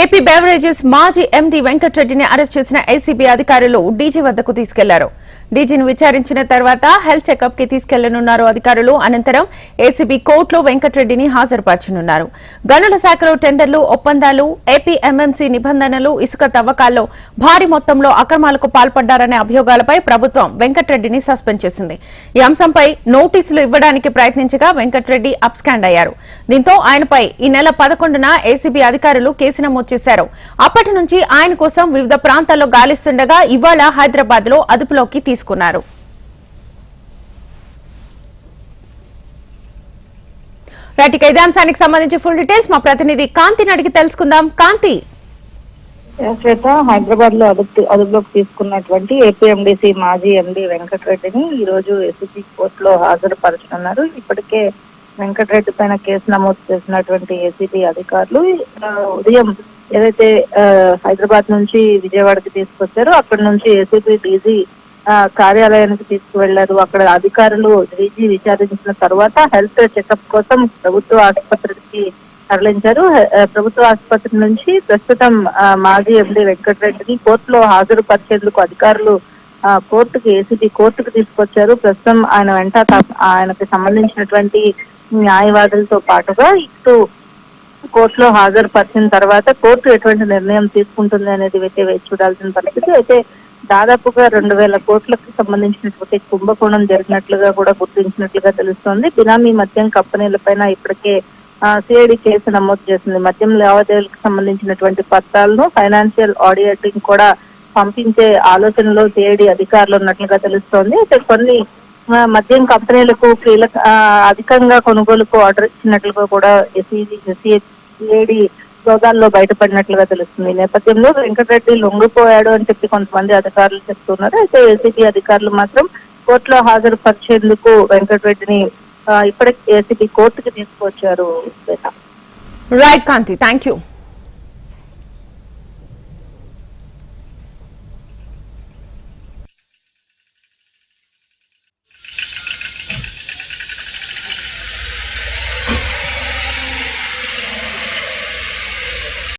AP beverages మాజీ MD వెంకటరెడ్డిని arrest చేసిన ఏసీబీ అధికారులు డీజీ వద్దకు తీసుకెళ్ళారు. డీజీని విచారించిన తర్వాత హెల్త్ చెకప్కి తీసుకెళ్ళనున్నారు అధికారులు. అనంతరం ఏసీబీ కోర్టులో వెంకటరెడ్డిని హాజరుపరచనున్నారు. గనుల శాఖలో టెండర్లు ఒప్పందాలు ఏపీ ఎంఎంసీ నిబంధనలు ఇసుక తవ్వకాల్లో భారీ మొత్తంలో అక్రమాలకు పాల్పడ్డారనే అభియోగాలపై ప్రభుత్వం వెంకటరెడ్డిని సస్పెండ్ చేసింది. ఈ అంశంపై నోటీసులు ఇవ్వడానికి ప్రయత్నించగా వెంకటరెడ్డి అప్స్కాండ్ అయ్యారు. దీంతో ఆయనపై ఈ నెల పదకొండున ఏసీబీ అధికారులు కేసు నమోదు చేశారు. అప్పటి నుంచి ఆయన కోసం వివిధ ప్రాంతాల్లో గాలిస్తుండగా ఇవాళ హైదరాబాద్లో అదుపులోకి తీసుకున్నారు రైట్ ఇక ఇదే అంశానికి సంబంధించి ఫుల్ డీటెయిల్స్ మా ప్రతినిధి కాంతిని అడిగి తెలుసుకుందాం. కాంతి. శ్వేత హైదరాబాద్లో అదుపు అదుపులోకి తీసుకున్నటువంటి ఏపీఎండిసి మాజీ ఎండి వెంకటరెడ్డిని ఈ రోజు ఎస్పీ కోర్టులో హాజరుపరచనున్నారు. ఇప్పటికే వెంకటరెడ్డి పైన కేసు నమోదు చేసినటువంటి ఏసీబీ అధికారులు ఉదయం ఏదైతే హైదరాబాద్ నుంచి విజయవాడకి తీసుకొచ్చారో అక్కడి నుంచి ఏసీబీ డీజీ కార్యాలయానికి తీసుకువెళ్ళారు అక్కడ అధికారులు డీజీ విచారించిన తర్వాత హెల్త్ చెకప్ కోసం ప్రభుత్వ ఆసుపత్రికి తరలించారు. ప్రభుత్వ ఆసుపత్రి నుంచి ప్రస్తుతం మాజీ ఎండి వెంకటరెడ్డిని కోర్టులో హాజరుపరిచేందుకు అధికారులు ఆ, కోర్టుకి ఏసీబీ కోర్టుకు తీసుకొచ్చారు. ప్రస్తుతం ఆయన వెంట ఆయనకు సంబంధించినటువంటి న్యాయవాదులతో పాటుగా ఇటు కోర్టులో హాజరుపరిచిన తర్వాత కోర్టు ఎటువంటి నిర్ణయం తీసుకుంటుంది అనేది అయితే వేచి చూడాల్సిన పరిస్థితి. అయితే దాదాపుగా రెండు వేల కోట్లకు సంబంధించినటువంటి కుంభకోణం జరిగినట్లుగా కూడా గుర్తించినట్లుగా తెలుస్తోంది. బినామీ మద్యం కంపెనీలపైన ఇప్పటికే సిఐడి కేసు నమోదు చేసింది. మద్యం లావాదేవీలకు సంబంధించినటువంటి పత్రాలను ఫైనాన్షియల్ ఆడిటింగ్ కూడా పంపించే ఆలోచనలో సిఐడి అధికారులు ఉన్నట్లుగా తెలుస్తోంది. అయితే కొన్ని మద్యం కంపెనీలకు కీలక అధికంగా కొనుగోలుకు ఆర్డర్ ఇచ్చినట్లుగా కూడా సిఐడి సోదాల్లో బయటపడినట్లుగా తెలుస్తుంది. ఈ నేపథ్యంలో వెంకటరెడ్డి లొంగిపోయాడు అని చెప్పి కొంతమంది అధికారులు చెప్తున్నారు. అయితే ఏసీబీ అధికారులు మాత్రం కోర్టులో హాజరుపరిచేందుకు వెంకటరెడ్డిని ఇప్పటికే ఏసీబీ కోర్టుకి తీసుకొచ్చారు రైట్ కాంతి థ్యాంక్ యూ